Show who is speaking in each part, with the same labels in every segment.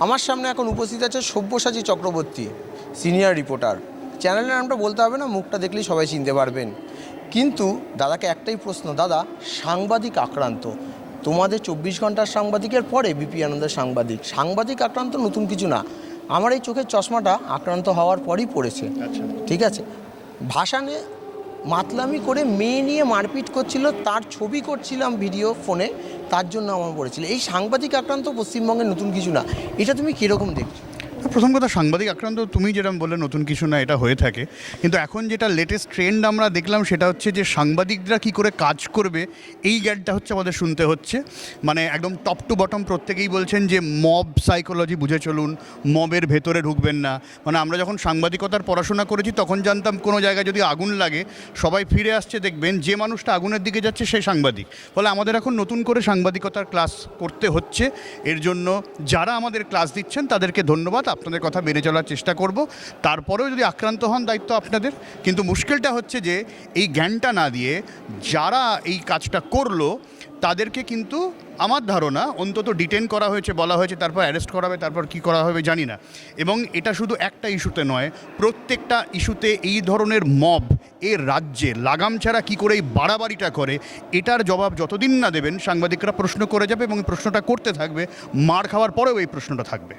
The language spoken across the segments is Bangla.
Speaker 1: আমার সামনে এখন উপস্থিত আছে সব্যসাচী চক্রবর্তী সিনিয়র রিপোর্টার চ্যানেলের নামটা বলতে হবে না মুখটা দেখলেই সবাই চিনতে পারবেন। কিন্তু দাদাকে একটাই প্রশ্ন দাদা সাংবাদিক আক্রান্ত। তোমাদের চব্বিশ ঘণ্টার সাংবাদিকের পরে বিপি আনন্দের সাংবাদিক। সাংবাদিক আক্রান্ত নতুন কিছু না। আমার এই চোখের চশমাটা আক্রান্ত হওয়ার পরই পড়েছে।
Speaker 2: আচ্ছা।
Speaker 1: ঠিক আছে? ভাসানে মাতলামি করে মেয়ে নিয়ে মারপিট করছিল, তার ছবি করছিলাম ভিডিও ফোনে, তার জন্য আমার পড়েছিল। এই সাংবাদিক আক্রান্ত পশ্চিমবঙ্গের নতুন কিছু না, এটা তুমি কীরকম দেখছ?
Speaker 2: প্রথম কথা, সাংবাদিক আক্রান্ত তুমি যেরকম বললে, নতুন কিছু না, এটা হয়ে থাকে। কিন্তু এখন যেটা লেটেস্ট ট্রেন্ড আমরা দেখলাম, সেটা হচ্ছে যে সাংবাদিকরা কি করে কাজ করবে, এই জ্ঞানটা হচ্ছে আমাদের শুনতে হচ্ছে। মানে একদম টপ টু বটম প্রত্যেকেই বলছেন যে মব সাইকোলজি বুঝে চলুন, মবের ভেতরে ঢুকবেন না। মানে আমরা যখন সাংবাদিকতার পড়াশোনা করেছি, তখন জানতাম কোনো জায়গায় যদি আগুন লাগে, সবাই ফিরে আসছে, দেখবেন যে মানুষটা আগুনের দিকে যাচ্ছে সে সাংবাদিক। ফলে আমাদের এখন নতুন করে সাংবাদিকতার ক্লাস করতে হচ্ছে। এর জন্য যারা আমাদের ক্লাস দিচ্ছেন, তাদেরকে ধন্যবাদ। আপনাদের কথা মেনে চলার চেষ্টা করব। তারপরেও যদি আক্রান্ত হন, দায়িত্ব আপনাদের। কিন্তু মুশকিলটা হচ্ছে যে, এই জ্ঞানটা না দিয়ে যারা এই কাজটা করল, তাদেরকে কিন্তু আমার ধারণা অন্তত ডিটেন করা হয়েছে, বলা হয়েছে, তারপর অ্যারেস্ট করা হবে, তারপর কি করা হবে জানি না। এবং এটা শুধু একটা ইস্যুতে নয়, প্রত্যেকটা ইস্যুতে এই ধরনের মব এর রাজ্যে লাগাম ছাড়া কী করে এই বাড়াবাড়িটা করে, এটার জবাব যতদিন না দেবেন, সাংবাদিকরা প্রশ্ন করে যাবে এবং প্রশ্নটা করতে থাকবে, মার খাওয়ার পরেও এই প্রশ্নটা থাকবে।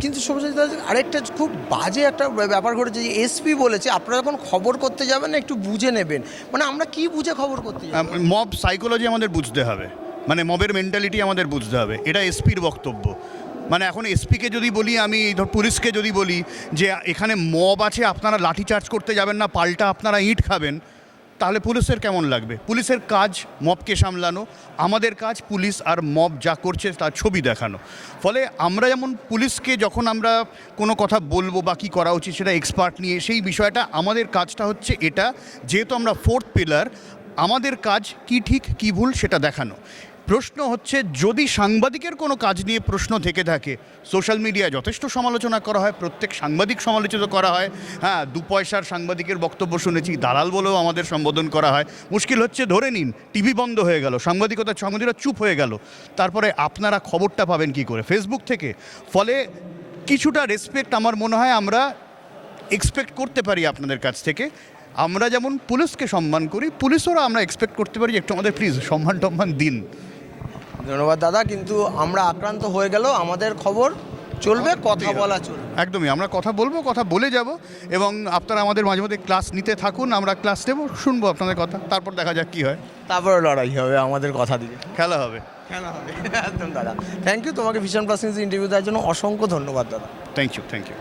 Speaker 1: কিন্তু সব্যসাচী দাদা আরেকটা খুব বাজে একটা ব্যাপার ঘটেছে যে এসপি বলেছে, আপনারা যখন খবর করতে যাবেন, একটু বুঝে নেবেন। মানে আমরা কি বুঝে খবর করতে
Speaker 2: মব সাইকোলজি আমাদের বুঝতে হবে। মানে মবের মেন্টালিটি আমাদের বুঝতে হবে। এটা এসপির বক্তব্য। মানে এখন এসপিকে যদি বলি, আমি ধর পুলিশকে যদি বলি যে, এখানে মব আছে, আপনারা লাঠিচার্জ করতে যাবেন না, পাল্টা আপনারা ইট খাবেন তাহলে পুলিশের কেমন লাগবে? পুলিশের কাজ মবকে সামলানো, আমাদের কাজ পুলিশ আর মব যা করছে তার ছবি দেখানো। ফলে আমরা যেমন পুলিশকে যখন আমরা কোনো কথা বলব বা কী করা উচিত সেটা এক্সপার্ট নিয়ে, সেই বিষয়টা আমাদের কাজটা হচ্ছে এটা, যেহেতু আমরা ফোর্থ পিলার আমাদের কাজ কি ঠিক, কি ভুল সেটা দেখানো। প্রশ্ন হচ্ছে, যদি সাংবাদিকের কোনো কাজ নিয়ে প্রশ্ন থেকে থাকে, সোশ্যাল মিডিয়ায় যথেষ্ট সমালোচনা করা হয়, প্রত্যেক সাংবাদিক সমালোচিত করা হয় হ্যাঁ দু পয়সার সাংবাদিকের বক্তব্য শুনেছি, দালাল বলেও আমাদের সম্বোধন করা হয়, মুশকিল হচ্ছে, ধরে নিন, টিভি বন্ধ হয়ে গেল সাংবাদিকতার সাংবাদিকরা চুপ হয়ে গেল, তারপরে আপনারা খবরটা পাবেন কি করে? ফেসবুক থেকে। ফলে কিছুটা রেসপেক্ট আমার মনে হয় আমরা এক্সপেক্ট করতে পারি আপনাদের কাছ থেকে। আমরা যেমন পুলিশকে সম্মান করি পুলিশেরও আমরা এক্সপেক্ট করতে পারি একটু আমাদের প্লিজ সম্মান টম্মান দিন।
Speaker 1: ধন্যবাদ দাদা কিন্তু আমরা আক্রান্ত হয়ে গেল আমাদের খবর চলবে কথা বলা চলবে।
Speaker 2: একদমই আমরা কথা বলব কথা বলে যাব এবং আপনারা আমাদের মাঝে মধ্যে ক্লাস নিতে থাকুন আমরা ক্লাস নেব শুনব আপনাদের কথা তারপর দেখা যাক কী হয়।
Speaker 1: তারপরে লড়াই হবে আমাদের কথা দিয়ে
Speaker 2: খেলা হবে।
Speaker 1: খেলা হবে একদম দাদা। থ্যাংক ইউ তোমাকে ভীষণ প্লাস ইন্টারভিউ দেওয়ার জন্য অসংখ্য ধন্যবাদ দাদা।
Speaker 2: Thank you thank you